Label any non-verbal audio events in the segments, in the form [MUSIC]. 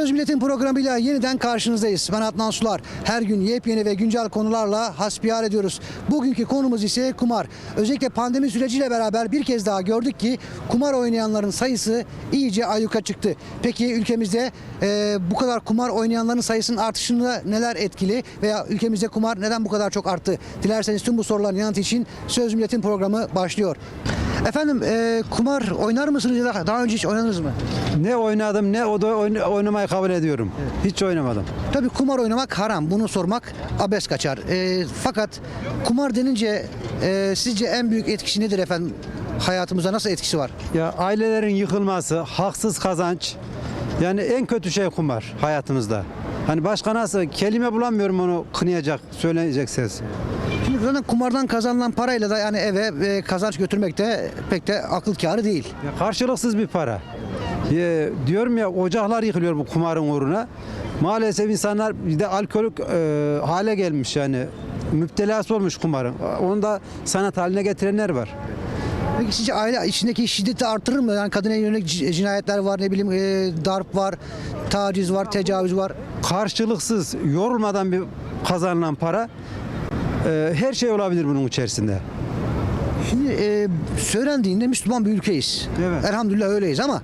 Söz Milletin programıyla yeniden karşınızdayız. Ben Adnan Sular. Her gün yepyeni ve güncel konularla hasbihal ediyoruz. Bugünkü konumuz ise kumar. Özellikle pandemi süreciyle beraber bir kez daha gördük ki kumar oynayanların sayısı iyice ayyuka çıktı. Peki ülkemizde e, bu kadar kumar oynayanların sayısının artışında neler etkili veya ülkemizde kumar neden bu kadar çok arttı? Dilerseniz tüm bu soruların yanıtı için Söz Milletin programı başlıyor. Efendim e, kumar oynar mısınız ya da daha önce hiç oynadınız mı? Ne oynadım ne o da oyn- oynamayı kabul ediyorum. Hiç oynamadım. Tabii kumar oynamak haram. Bunu sormak abes kaçar. Ee, fakat kumar denince e, sizce en büyük etkisi nedir efendim? Hayatımıza nasıl etkisi var? Ya ailelerin yıkılması, haksız kazanç. Yani en kötü şey kumar hayatımızda. Hani başka nasıl kelime bulamıyorum onu kınayacak, söyleyecek ses. Şimdi zaten kumardan kazanılan parayla da yani eve e, kazanç götürmek de pek de akıl kârı değil. Ya karşılıksız bir para. Ya diyorum ya ocaklar yıkılıyor bu kumarın uğruna. Maalesef insanlar bir de alkolik e, hale gelmiş yani. Müptelası olmuş kumarın. Onu da sanat haline getirenler var. Peki sizce aile içindeki şiddeti artırır mı? Yani kadına yönelik cinayetler var, ne bileyim e, darp var, taciz var, tecavüz var. karşılıksız yorulmadan bir kazanılan para e, her şey olabilir bunun içerisinde. Şimdi e, söylendiğinde Müslüman bir ülkeyiz. Evet. Elhamdülillah öyleyiz ama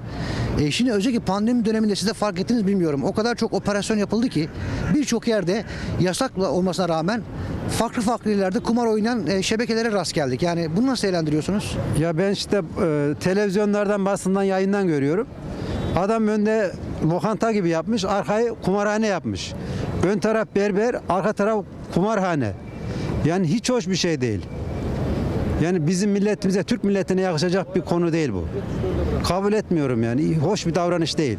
e, şimdi özellikle pandemi döneminde siz de fark ettiniz bilmiyorum. O kadar çok operasyon yapıldı ki birçok yerde yasakla olmasına rağmen farklı farklı yerlerde kumar oynayan e, şebekelere rast geldik. Yani bunu nasıl değerlendiriyorsunuz? Ya ben işte e, televizyonlardan, basından, yayından görüyorum. Adam önde lokanta gibi yapmış, arkayı kumarhane yapmış. Ön taraf berber, arka taraf kumarhane. Yani hiç hoş bir şey değil. Yani bizim milletimize, Türk milletine yakışacak bir konu değil bu. Kabul etmiyorum yani. Hoş bir davranış değil.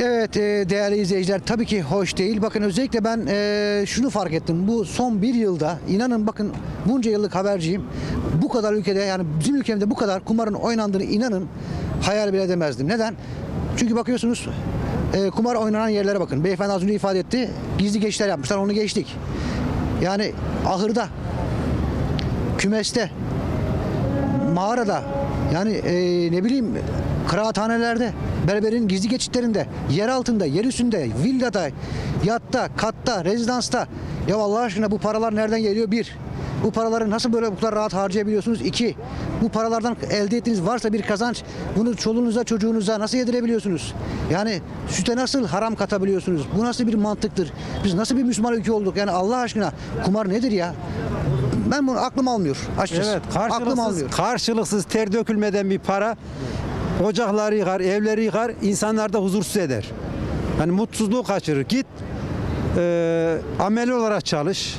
Evet e, değerli izleyiciler tabii ki hoş değil. Bakın özellikle ben e, şunu fark ettim. Bu son bir yılda inanın bakın bunca yıllık haberciyim. Bu kadar ülkede yani bizim ülkemde bu kadar kumarın oynandığını inanın hayal bile edemezdim. Neden? Çünkü bakıyorsunuz e, kumar oynanan yerlere bakın. Beyefendi az önce ifade etti. Gizli geçişler yapmışlar onu geçtik. Yani ahırda, kümeste, mağarada yani e, ne bileyim kıraathanelerde, berberin gizli geçitlerinde, yer altında, yer üstünde, villada, yatta, katta, rezidansta. Ya Allah aşkına bu paralar nereden geliyor? Bir. Bu paraları nasıl böyle bu kadar rahat harcayabiliyorsunuz? İki. Bu paralardan elde ettiğiniz varsa bir kazanç bunu çoluğunuza çocuğunuza nasıl yedirebiliyorsunuz? Yani süte nasıl haram katabiliyorsunuz? Bu nasıl bir mantıktır? Biz nasıl bir Müslüman ülke olduk? Yani Allah aşkına kumar nedir ya? Ben bunu aklım almıyor açıkçası. Evet, aklım karşılıksız, almıyor. karşılıksız ter dökülmeden bir para ocakları yıkar, evleri yıkar, insanlar da huzursuz eder. Hani mutsuzluğu kaçırır. Git e, ameli olarak çalış.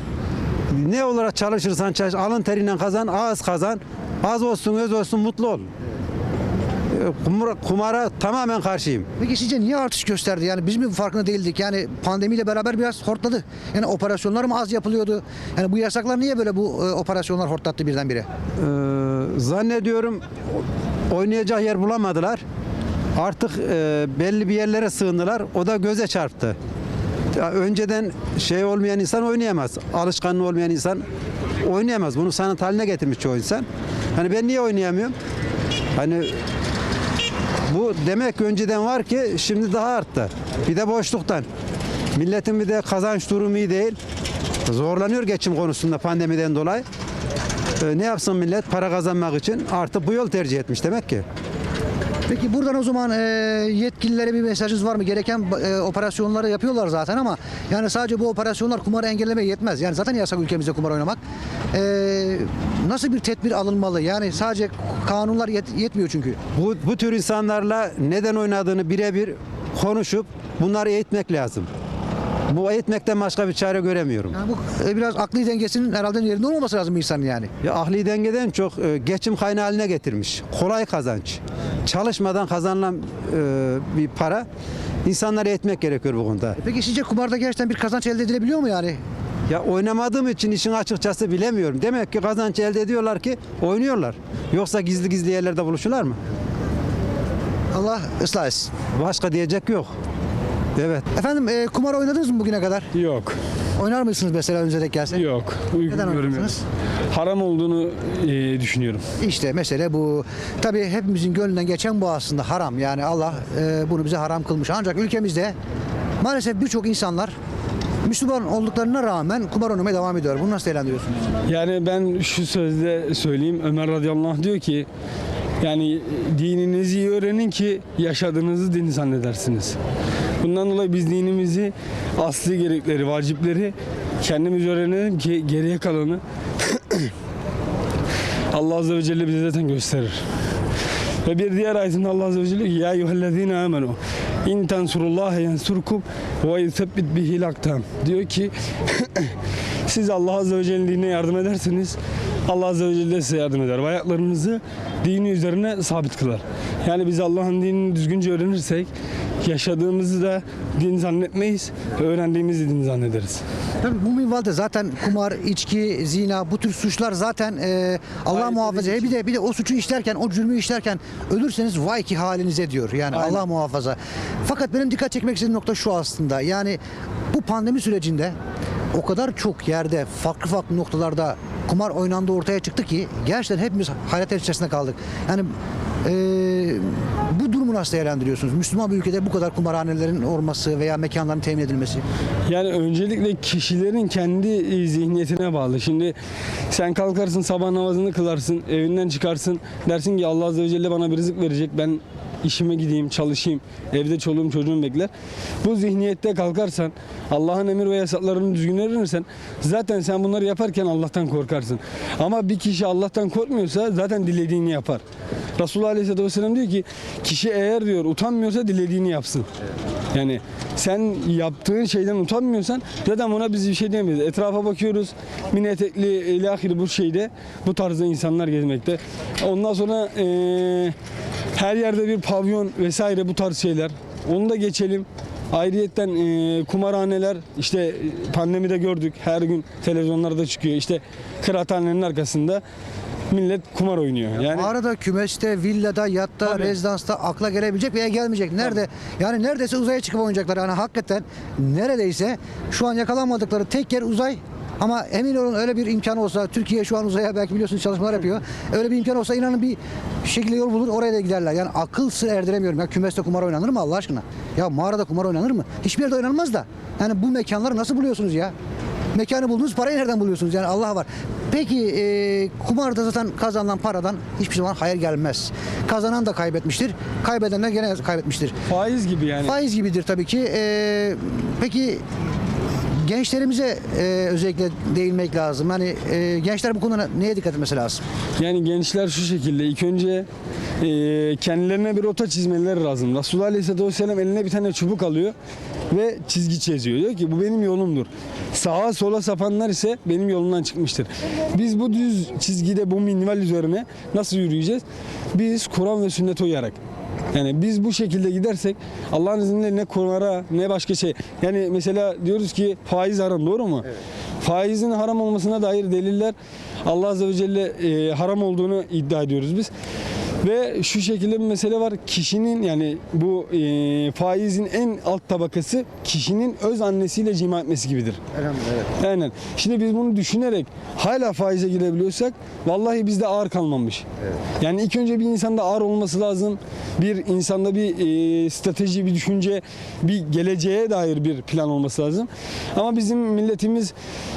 Ne olarak çalışırsan çalış, alın teriyle kazan, az kazan. Az olsun, öz olsun, mutlu ol. Kumara, kumara tamamen karşıyım. Peki sizce niye artış gösterdi? Yani biz mi farkında değildik? Yani pandemiyle beraber biraz hortladı. Yani operasyonlar mı az yapılıyordu? Yani bu yasaklar niye böyle bu e, operasyonlar hortlattı birdenbire? Ee, zannediyorum oynayacak yer bulamadılar. Artık e, belli bir yerlere sığındılar. O da göze çarptı. Önceden şey olmayan insan oynayamaz. Alışkanlığı olmayan insan oynayamaz. Bunu sanat haline getirmiş çoğu insan. Hani ben niye oynayamıyorum? Hani bu demek önceden var ki şimdi daha arttı. Bir de boşluktan. Milletin bir de kazanç durumu iyi değil. Zorlanıyor geçim konusunda pandemiden dolayı. Ee, ne yapsın millet para kazanmak için artık bu yol tercih etmiş demek ki. Peki buradan o zaman e, yetkililere bir mesajınız var mı? Gereken e, operasyonları yapıyorlar zaten ama yani sadece bu operasyonlar kumarı engellemeye yetmez. Yani zaten yasak ülkemizde kumar oynamak. E, nasıl bir tedbir alınmalı? Yani sadece kanunlar yet- yetmiyor çünkü. Bu, bu tür insanlarla neden oynadığını birebir konuşup bunları eğitmek lazım. Bu eğitmekten başka bir çare göremiyorum. Yani bu e, biraz akli dengesinin herhalde yerinde olmaması lazım insanın yani. Ya ahli dengeden çok e, geçim kaynağı haline getirmiş. Kolay kazanç. Çalışmadan kazanılan e, bir para. İnsanları eğitmek gerekiyor bu konuda. Peki sizce kumarda gerçekten bir kazanç elde edilebiliyor mu yani? Ya oynamadığım için işin açıkçası bilemiyorum. Demek ki kazanç elde ediyorlar ki oynuyorlar. Yoksa gizli gizli yerlerde buluşurlar mı? Allah ıslah etsin. Başka diyecek yok. Evet. Efendim e, kumar oynadınız mı bugüne kadar? Yok. Oynar mısınız mesela önünüze denk gelse? Yok. Uygun Neden görmüyorum. oynamıyorsunuz? Haram olduğunu e, düşünüyorum. İşte mesele bu. Tabii hepimizin gönlünden geçen bu aslında haram. Yani Allah e, bunu bize haram kılmış. Ancak ülkemizde maalesef birçok insanlar Müslüman olduklarına rağmen kumar oynamaya devam ediyor. Bunu nasıl değerlendiriyorsunuz? Yani ben şu sözde söyleyeyim. Ömer radıyallahu anh diyor ki yani dininizi iyi öğrenin ki yaşadığınızı din zannedersiniz. Bundan dolayı biz dinimizi asli gerekleri, vacipleri kendimiz öğrenelim ki geriye kalanı [COUGHS] Allah Azze ve Celle bize zaten gösterir. Ve bir diğer ayetinde Allah Azze ve Celle Ya eyyühellezine amenu in tensurullaha yensurkum ve yuthebbit bihil aktam. Diyor ki [COUGHS] siz Allah Azze ve Celle'nin dinine yardım ederseniz Allah Azze ve Celle size yardım eder. Ve ayaklarınızı dini üzerine sabit kılar. Yani biz Allah'ın dinini düzgünce öğrenirsek yaşadığımızı da din zannetmeyiz, öğrendiğimizi din zannederiz. Tabii bu minvalde zaten kumar, içki, zina bu tür suçlar zaten e, Allah Ayet muhafaza. E bir de bir de o suçu işlerken, o cürmü işlerken ölürseniz vay ki halinize diyor. Yani Aynen. Allah muhafaza. Fakat benim dikkat çekmek istediğim nokta şu aslında. Yani bu pandemi sürecinde o kadar çok yerde farklı farklı noktalarda kumar oynandığı ortaya çıktı ki gerçekten hepimiz hayret içerisinde kaldık. Yani e, bu durumu nasıl değerlendiriyorsunuz? Müslüman bir ülkede bu kadar kumarhanelerin olması veya mekanların temin edilmesi. Yani öncelikle kişilerin kendi e, zihniyetine bağlı. Şimdi sen kalkarsın sabah namazını kılarsın, evinden çıkarsın. Dersin ki Allah Azze ve Celle bana bir rızık verecek. Ben işime gideyim, çalışayım. Evde çoluğum çocuğum bekler. Bu zihniyette kalkarsan, Allah'ın emir ve yasaklarını düzgün öğrenirsen zaten sen bunları yaparken Allah'tan korkarsın. Ama bir kişi Allah'tan korkmuyorsa zaten dilediğini yapar. Resulullah Aleyhisselatü Vesselam diyor ki kişi eğer diyor utanmıyorsa dilediğini yapsın. Yani sen yaptığın şeyden utanmıyorsan zaten buna biz bir şey diyemeyiz. Etrafa bakıyoruz. Mini etekli ilahiri bu şeyde bu tarzda insanlar gezmekte. Ondan sonra eee, her yerde bir pavyon vesaire bu tarz şeyler. Onu da geçelim. Ayrıyetten eee, kumarhaneler işte pandemide gördük her gün televizyonlarda çıkıyor işte kıraathanenin arkasında millet kumar oynuyor. Yani Arada kümeste, villada, yatta, Tabii. rezidansta akla gelebilecek veya gelmeyecek. Nerede? Yani neredeyse uzaya çıkıp oynayacaklar. Yani hakikaten neredeyse şu an yakalanmadıkları tek yer uzay. Ama emin olun öyle bir imkan olsa Türkiye şu an uzaya belki biliyorsunuz çalışmalar yapıyor. Öyle bir imkan olsa inanın bir şekilde yol bulur oraya da giderler. Yani akıl sır erdiremiyorum. Ya kümeste kumar oynanır mı Allah aşkına? Ya mağarada kumar oynanır mı? Hiçbir yerde oynanmaz da. Yani bu mekanları nasıl buluyorsunuz ya? Mekanı buldunuz parayı nereden buluyorsunuz? Yani Allah var. Peki e, kumarda zaten kazanılan paradan hiçbir zaman hayır gelmez. Kazanan da kaybetmiştir. Kaybeden de gene kaybetmiştir. faiz gibi yani. Faiz gibidir tabii ki. E, peki gençlerimize e, özellikle değinmek lazım. Hani e, gençler bu konuda neye dikkat etmesi lazım? Yani gençler şu şekilde ilk önce e, kendilerine bir rota çizmeleri lazım. Resulullah Aleyhisselatü Vesselam eline bir tane çubuk alıyor ve çizgi çiziyor. Diyor ki bu benim yolumdur. Sağa sola sapanlar ise benim yolumdan çıkmıştır. Biz bu düz çizgide bu minval üzerine nasıl yürüyeceğiz? Biz Kur'an ve sünnete uyarak. Yani biz bu şekilde gidersek Allah'ın izniyle ne kumara ne başka şey. Yani mesela diyoruz ki faiz haram doğru mu? Faizin haram olmasına dair deliller Allah Azze ve Celle e, haram olduğunu iddia ediyoruz biz. Ve şu şekilde bir mesele var. Kişinin yani bu e, faizin en alt tabakası kişinin öz annesiyle cima etmesi gibidir. Aynen. Şimdi biz bunu düşünerek hala faize girebiliyorsak vallahi bizde ağır kalmamış. Yani ilk önce bir insanda ağır olması lazım. Bir insanda bir e, strateji, bir düşünce, bir geleceğe dair bir plan olması lazım. Ama bizim milletimiz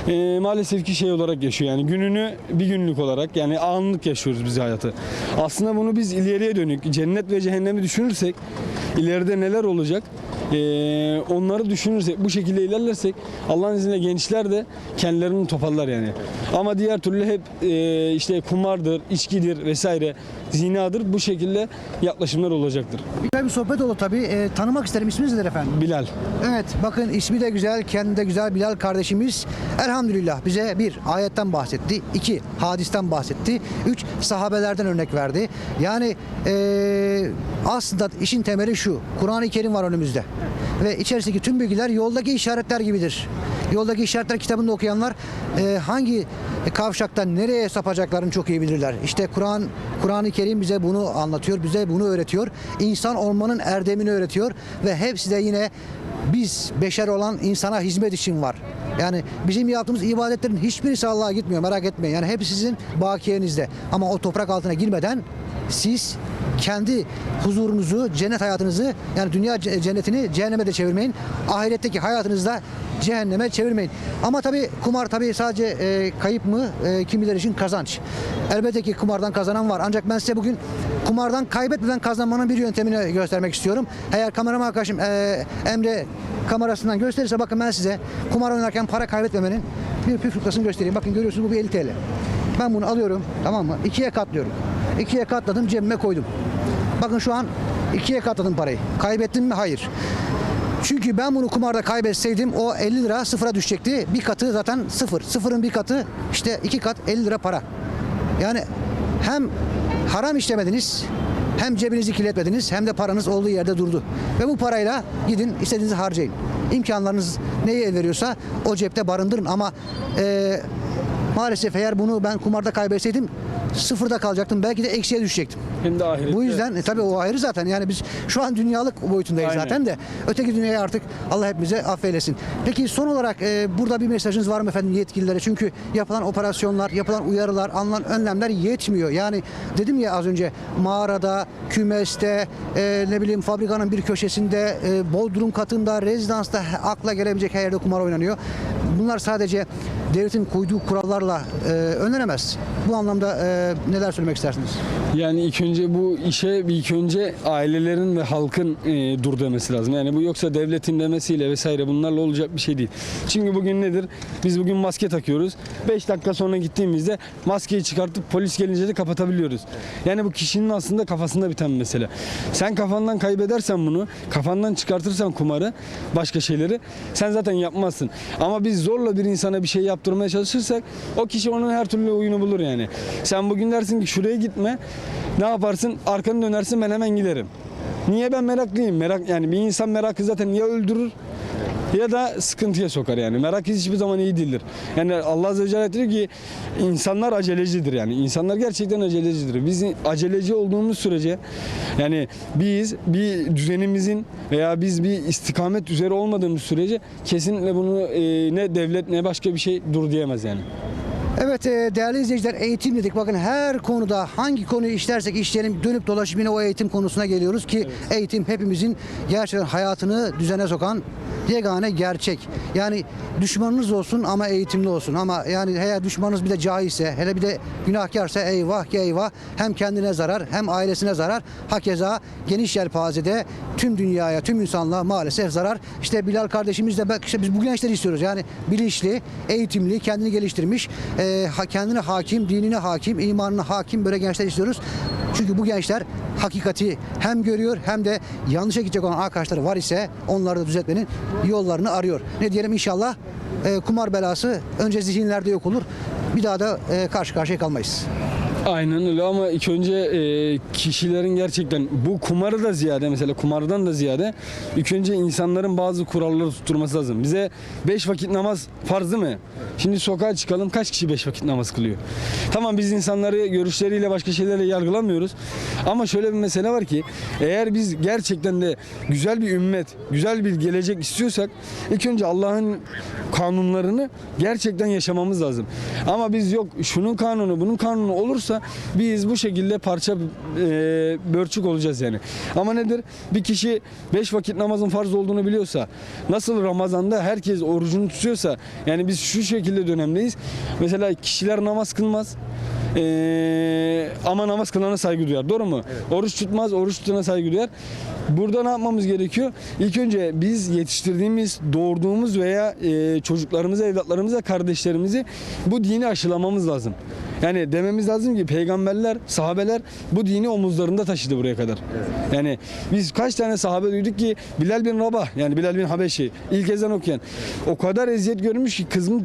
e, maalesef ki şey olarak yaşıyor. Yani gününü bir günlük olarak yani anlık yaşıyoruz biz hayatı. Aslında bunu biz ileriye dönük cennet ve cehennemi düşünürsek ileride neler olacak? Ee, onları düşünürsek, bu şekilde ilerlersek Allah'ın izniyle gençler de kendilerini toparlar yani. Ama diğer türlü hep e, işte kumardır, içkidir vesaire, zinadır bu şekilde yaklaşımlar olacaktır. Güzel bir sohbet oldu tabii. E, tanımak isterim. İsminiz nedir efendim? Bilal. Evet bakın ismi de güzel, kendi de güzel Bilal kardeşimiz elhamdülillah bize bir ayetten bahsetti, iki hadisten bahsetti, üç sahabelerden örnek verdi. Yani eee, aslında işin temeli şu, Kur'an-ı Kerim var önümüzde ve içerisindeki tüm bilgiler yoldaki işaretler gibidir. Yoldaki işaretler kitabında okuyanlar eee, hangi kavşaktan nereye sapacaklarını çok iyi bilirler. İşte Kur'an Kur'an-ı Kerim bize bunu anlatıyor, bize bunu öğretiyor. İnsan olmanın erdemini öğretiyor ve hepsi de yine biz beşer olan insana hizmet için var. Yani bizim yaptığımız ibadetlerin hiçbirisi Allah'a gitmiyor merak etmeyin. Yani hepsi sizin bakiyenizde. Ama o toprak altına girmeden siz kendi huzurunuzu, cennet hayatınızı yani dünya ce- cennetini cehenneme de çevirmeyin. Ahiretteki hayatınızda cehenneme çevirmeyin. Ama tabii kumar tabii sadece e, kayıp mı e, kimileri için kazanç. Elbette ki kumardan kazanan var. Ancak ben size bugün kumardan kaybetmeden kazanmanın bir yöntemini göstermek istiyorum. Eğer kameraman arkadaşım e, Emre kamerasından gösterirse bakın ben size kumar oynarken para kaybetmemenin bir püf noktasını göstereyim. Bakın görüyorsunuz bu bir 50 TL. Ben bunu alıyorum tamam mı? İkiye katlıyorum. İkiye katladım cebime koydum. Bakın şu an ikiye katladım parayı. Kaybettim mi? Hayır. Çünkü ben bunu kumarda kaybetseydim o 50 lira sıfıra düşecekti. Bir katı zaten sıfır. Sıfırın bir katı işte iki kat 50 lira para. Yani hem haram işlemediniz hem cebinizi kirletmediniz hem de paranız olduğu yerde durdu. Ve bu parayla gidin istediğinizi harcayın. İmkanlarınız neye el veriyorsa o cepte barındırın ama eee, maalesef eğer bunu ben kumarda kaybetseydim sıfırda kalacaktım. Belki de eksiye düşecektim. Hem de ahirette. Bu yüzden e, tabii o ayrı zaten. Yani biz şu an dünyalık boyutundayız Aynen. zaten de. Öteki dünyayı artık Allah hepimize affeylesin. Peki son olarak e, burada bir mesajınız var mı efendim yetkililere? Çünkü yapılan operasyonlar, yapılan uyarılar, alınan önlemler yetmiyor. Yani dedim ya az önce mağarada, kümeste, e, ne bileyim fabrikanın bir köşesinde, e, bodrum katında, rezidansta akla gelebilecek her yerde kumar oynanıyor. Bunlar sadece devletin koyduğu kurallarla e, önlenemez. Bu anlamda e, neler söylemek istersiniz? Yani ilk önce bu işe ilk önce ailelerin ve halkın e, dur demesi lazım. Yani bu yoksa devletin demesiyle vesaire bunlarla olacak bir şey değil. Çünkü bugün nedir? Biz bugün maske takıyoruz. 5 dakika sonra gittiğimizde maskeyi çıkartıp polis gelince de kapatabiliyoruz. Yani bu kişinin aslında kafasında biten mesele. Sen kafandan kaybedersen bunu, kafandan çıkartırsan kumarı, başka şeyleri sen zaten yapmazsın. Ama biz zorla bir insana bir şey yaptırmaya çalışırsak o kişi onun her türlü oyunu bulur yani. Sen bugün dersin ki şuraya gitme. Ne yaparsın? Arkanı dönersin ben hemen giderim. Niye ben meraklıyım? Merak yani bir insan merakı zaten ya öldürür ya da sıkıntıya sokar yani. Merak hiçbir zaman iyi değildir. Yani Allah Azze ve Celle diyor ki insanlar acelecidir yani. İnsanlar gerçekten acelecidir. Biz aceleci olduğumuz sürece yani biz bir düzenimizin veya biz bir istikamet üzere olmadığımız sürece kesinlikle bunu e, ne devlet ne başka bir şey dur diyemez yani. Evet e, değerli izleyiciler eğitim dedik. Bakın her konuda hangi konuyu işlersek işleyelim dönüp dolaşıp yine o eğitim konusuna geliyoruz ki eğitim hepimizin gerçekten hayatını düzene sokan yegane gerçek. Yani düşmanınız olsun ama eğitimli olsun ama yani eğer düşmanınız bir de cahilse hele bir de günahkarsa eyvah ki eyvah hem kendine zarar hem ailesine zarar hakeza geniş yelpazede tüm dünyaya tüm insanlığa maalesef zarar. İşte Bilal kardeşimiz de bak işte biz bu gençleri istiyoruz. Yani bilinçli, eğitimli, kendini geliştirmiş, kendine hakim, dinine hakim, imanına hakim böyle gençler istiyoruz. Çünkü bu gençler hakikati hem görüyor hem de yanlışa gidecek olan arkadaşları var ise onları da düzeltmenin yollarını arıyor. Ne diyelim inşallah e, kumar belası önce zihinlerde yok olur. Bir daha da e, karşı karşıya kalmayız. Aynen öyle ama ilk önce e, kişilerin gerçekten bu kumarı da ziyade mesela kumardan da ziyade ilk önce insanların bazı kuralları tutturması lazım. Bize 5 vakit namaz farz değil mi? Şimdi sokağa çıkalım kaç kişi 5 vakit namaz kılıyor? Tamam biz insanları görüşleriyle başka şeylerle yargılamıyoruz. Ama şöyle bir mesele var ki eğer biz gerçekten de güzel bir ümmet, güzel bir gelecek istiyorsak ilk önce Allah'ın kanunlarını gerçekten yaşamamız lazım. Ama biz yok şunun kanunu, bunun kanunu olursa biz bu şekilde parça e, börçük olacağız yani. Ama nedir? Bir kişi 5 vakit namazın farz olduğunu biliyorsa, nasıl Ramazan'da herkes orucunu tutuyorsa, yani biz şu şekilde dönemdeyiz. Mesela kişiler namaz kılmaz. Ee, ama namaz kılana saygı duyar. Doğru mu? Oruç tutmaz, oruç tutana saygı duyar. Burada ne yapmamız gerekiyor? İlk önce biz yetiştirdiğimiz, doğurduğumuz veya e, çocuklarımıza, evlatlarımıza, kardeşlerimizi bu dini aşılamamız lazım. Yani dememiz lazım ki peygamberler, sahabeler bu dini omuzlarında taşıdı buraya kadar. Yani biz kaç tane sahabe duyduk ki Bilal bin Rabah yani Bilal bin Habeşi ilk ezan okuyan o kadar eziyet görmüş ki kızını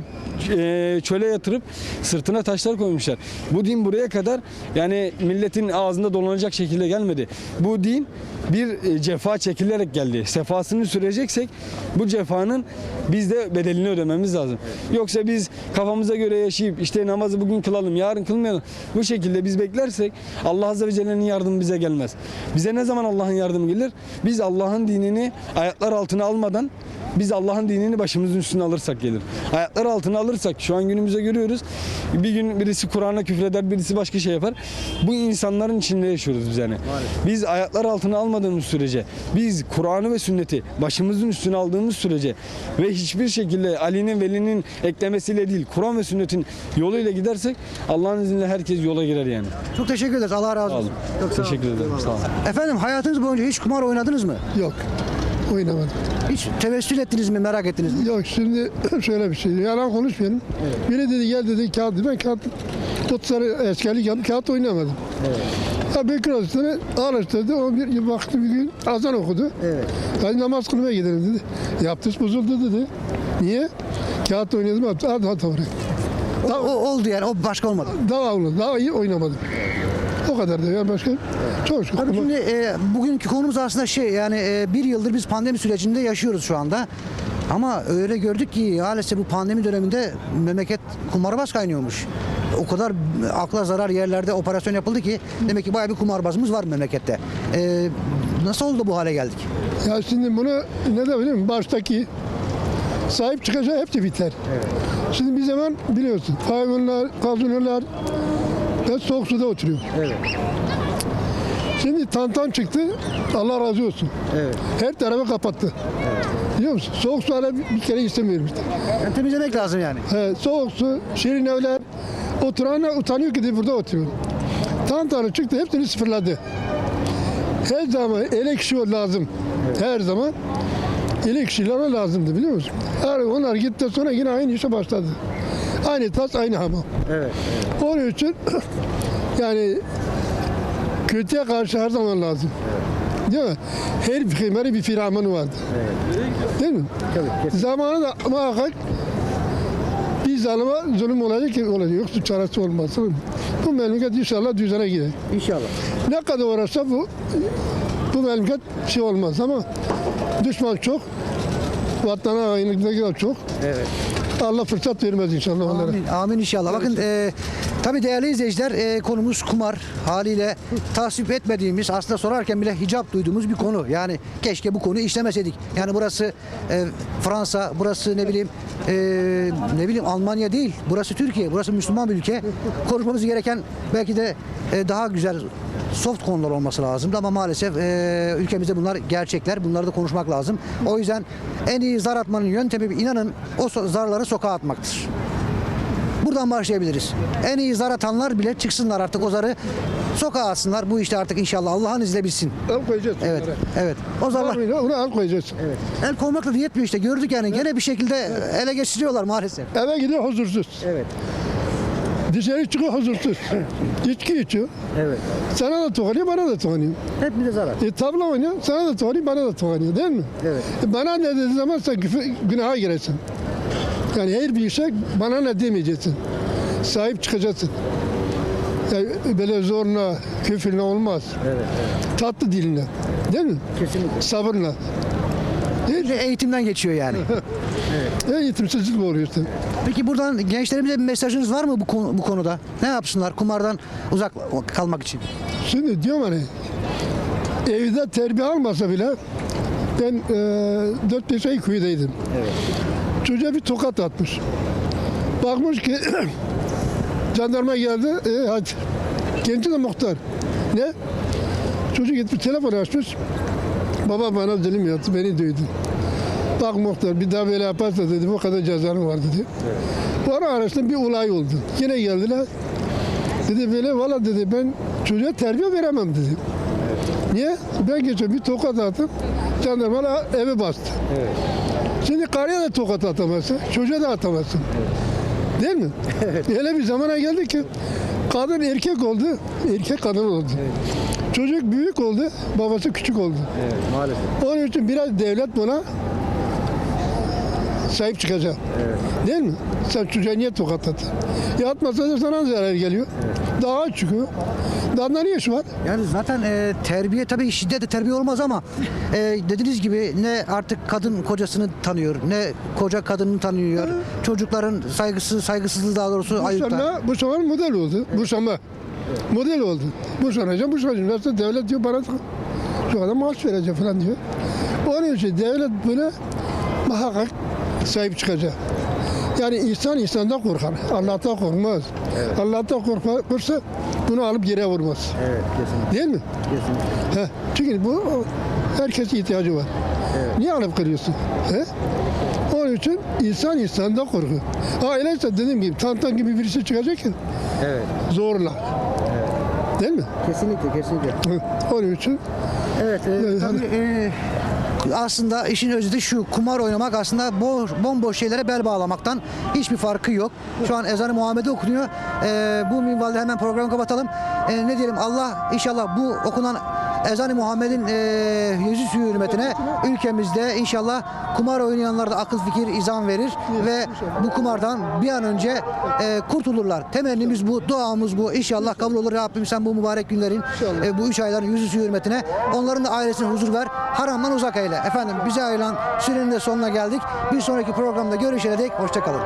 e, çöle yatırıp sırtına taşlar koymuşlar. Bu din buraya kadar yani milletin ağzında dolanacak şekilde gelmedi. Bu din bir e, cefa çekilerek geldi. Sefasını süreceksek bu cefanın biz de bedelini ödememiz lazım. Yoksa biz kafamıza göre yaşayıp işte namazı bugün kılalım, yarın kılmayalım. Bu şekilde biz beklersek Allah Azze ve Celle'nin yardımı bize gelmez. Bize ne zaman Allah'ın yardımı gelir? Biz Allah'ın dinini ayaklar altına almadan biz Allah'ın dinini başımızın üstüne alırsak gelir. Ayaklar altına alırsak şu an günümüzde görüyoruz. Bir gün birisi Kur'an'a küfreder, birisi başka şey yapar. Bu insanların içinde yaşıyoruz biz yani. Biz ayaklar altına almadığımız sürece, biz Kur'an'ı ve sünneti başımızın üstüne aldığımız sürece ve hiçbir şekilde Ali'nin velinin eklemesiyle değil, Kur'an ve sünnetin yoluyla gidersek Allah'ın izniyle herkes yola girer yani. Çok teşekkür ederiz. Allah razı olsun. Çok sağ olun. Teşekkür ederim. Sağ olun. Efendim hayatınız boyunca hiç kumar oynadınız mı? Yok. Oynamadım. Hiç tevessül ettiniz mi? Merak ettiniz mi? Yok şimdi [LAUGHS] şöyle bir şey. Yalan konuşmayalım. Biri dedi gel dedi kağıt. Ben kağıt 30 sene askerlik yaptım. Kağıt oynamadım. Ya Bekir Hoca'sını araştırdı. O bir bir baktı bir gün azan okudu. Evet. Hadi namaz kılmaya gidelim dedi. Yaptış bozuldu dedi. Niye? Kağıt oynadım. Hadi hadi hadi bırak. O, oldu yani. O başka olmadı. Daha oldu. Daha iyi oynamadım. O kadar da ya başka. Çok şükür. Tabii şimdi e, bugünkü konumuz aslında şey yani e, bir yıldır biz pandemi sürecinde yaşıyoruz şu anda. Ama öyle gördük ki maalesef bu pandemi döneminde memleket kumarbaz kaynıyormuş. O kadar akla zarar yerlerde operasyon yapıldı ki demek ki bayağı bir kumarbazımız var memlekette. E, nasıl oldu bu hale geldik? Ya şimdi bunu ne de musun? Baştaki sahip çıkacağı hepsi biter. Şimdi bir zaman biliyorsun hayvanlar, kazanırlar ve soğuk suda oturuyor. Evet. Şimdi tantan çıktı. Allah razı olsun. Evet. Her tarafı kapattı. Biliyor musun? Soğuk su hala bir, kere istemiyorum işte. Yani temizlemek lazım yani. He, soğuk su, şirin evler. Oturanlar utanıyor ki de burada oturuyor. Tantanı çıktı hepsini sıfırladı. Her zaman elek kişi lazım. Her zaman elek kişiler lazımdı biliyor musun? Her onlar gitti sonra yine aynı işe başladı. Aynı tas aynı hamam. Evet. Onun için [CLEARS THROAT] yani kötüye karşı her zaman lazım. Değil mi? Her kıymeti bir firavunu vardı. Değil mi? Tabii. Zamanında muhakkak bir zalıma zulüm olacak ki olacak. Yoksa çaresi olmaz. Bu memleket inşallah düzene gider. İnşallah. Ne kadar uğraşsa bu bu memleket şey olmaz ama düşman çok. Vatana hainlikler çok. Evet. Allah fırsat vermez inşallah onlara. Amin, amin inşallah. Bakın e, tabii değerli izleyiciler e, konumuz kumar. Haliyle tasvip etmediğimiz aslında sorarken bile hicap duyduğumuz bir konu. Yani keşke bu konuyu işlemeseydik. Yani burası e, Fransa, burası ne bileyim e, ne bileyim Almanya değil. Burası Türkiye, burası Müslüman bir ülke. Konuşmamız gereken belki de e, daha güzel soft konular olması lazımdı ama maalesef e, ülkemizde bunlar gerçekler. Bunları da konuşmak lazım. O yüzden en iyi zar atmanın yöntemi inanın o zarları sokağa atmaktır. Buradan başlayabiliriz. En iyi zar atanlar bile çıksınlar artık o zarı sokağa atsınlar. Bu işte artık inşallah Allah'ın izniyle bitsin. El koyacağız. Evet, onlara. evet. O Ona, ona el koyacağız. el koymakla da yetmiyor işte. Gördük yani gene bir şekilde ele geçiriyorlar maalesef. Eve gidiyor huzursuz. Evet. Dışarı çıkıyor huzursuz. İçki içiyor. Evet. Sana da tıkanıyor, bana da tıkanıyor. Hep bir de zarar. E, tavla oynuyor, sana da tıkanıyor, bana da tıkanıyor değil mi? Evet. E, bana ne dediği zaman sen küfür, günaha girersin. Yani her bir işe bana ne demeyeceksin. Sahip çıkacaksın. Yani böyle zorla, küfürle olmaz. Evet. Tatlı dilinle. Değil mi? Kesinlikle. Sabırla. Değil? Eğitimden geçiyor yani. [LAUGHS] Eğitimsizlik mi oluyor işte? Peki buradan gençlerimize bir mesajınız var mı bu, konu, bu konuda? Ne yapsınlar kumardan uzak kalmak için? Şimdi diyorum hani evde terbiye almasa bile ben e, 4-5 ay kuyudaydım. Çocuğa bir tokat atmış. Bakmış ki [CLEARS THROAT] jandarma geldi. E, hadi. Genci de muhtar. Ne? Çocuk gitmiş telefon açmış. Baba bana dilim yattı beni dövdü. Bak muhtar bir daha böyle yaparsa dedi bu kadar cezanı var dedi. Bu ara arasında bir olay oldu. Yine geldiler. Dedi böyle valla dedi ben çocuğa terbiye veremem dedi. Niye? Ben geçen bir tokat attım. Jandarma eve bastı. Şimdi karıya da tokat atamazsın. Çocuğa da atamazsın. Değil mi? Öyle bir zamana geldi ki kadın erkek oldu, erkek kadın oldu. Çocuk büyük oldu, babası küçük oldu. Evet maalesef. Onun için biraz devlet buna sahip çıkacak. Değil mi? Sen çocuğa niye tokat attın? Ya atmasa da sana zarar geliyor. Daha çıkıyor. Daha ne işi var? Yani zaten e, terbiye tabii şiddetle terbiye olmaz ama e, dediğiniz gibi ne artık kadın kocasını tanıyor, ne koca kadını tanıyor. Çocukların saygısı, saygısızlığı daha doğrusu Bu ayıpta. sene, bu sefer model oldu. Bu sene model oldu. Bu sene bu sene üniversite devlet diyor bana şu kadar maaş verecek falan diyor. Onun için devlet buna muhakkak sahip çıkacak. Yani insan insandan korkar. Allah'tan korkmaz. Allah'tan korkma, korksa bunu alıp yere vurmaz. Evet, kesinlikle. Değil mi? kesinlikle. He. Çünkü bu herkesin ihtiyacı var. Niye alıp kırıyorsun? He? Onun için insan insandan korkuyor. Aileyse dediğim gibi tantan gibi birisi çıkacak ya Evet, zorla. Değil mi? kesinlikle, kesinlikle. Hı. Onun için Evet, e, tabii, e, aslında işin özeti şu, kumar oynamak aslında boş, bomboş şeylere bel bağlamaktan hiçbir farkı yok. Şu an ezanı Muhammed'e okunuyor. E, bu minvalde hemen programı kapatalım. E, ne diyelim Allah inşallah bu okunan ezanı Muhammed'in e, yüzü suyu hürmetine ülkemizde inşallah kumar oynayanlara da akıl fikir izan verir ve bu kumardan bir an önce e, kurtulurlar. Temennimiz bu, duamız bu. İnşallah kabul olur Rabbim sen bu mübarek günlerin e, bu üç ayların yüzü suyu hürmetine onların da ailesine huzur ver. Haramdan uzak eyle. Efendim bize ayrılan sürenin de sonuna geldik. Bir sonraki programda görüşene dek hoşçakalın.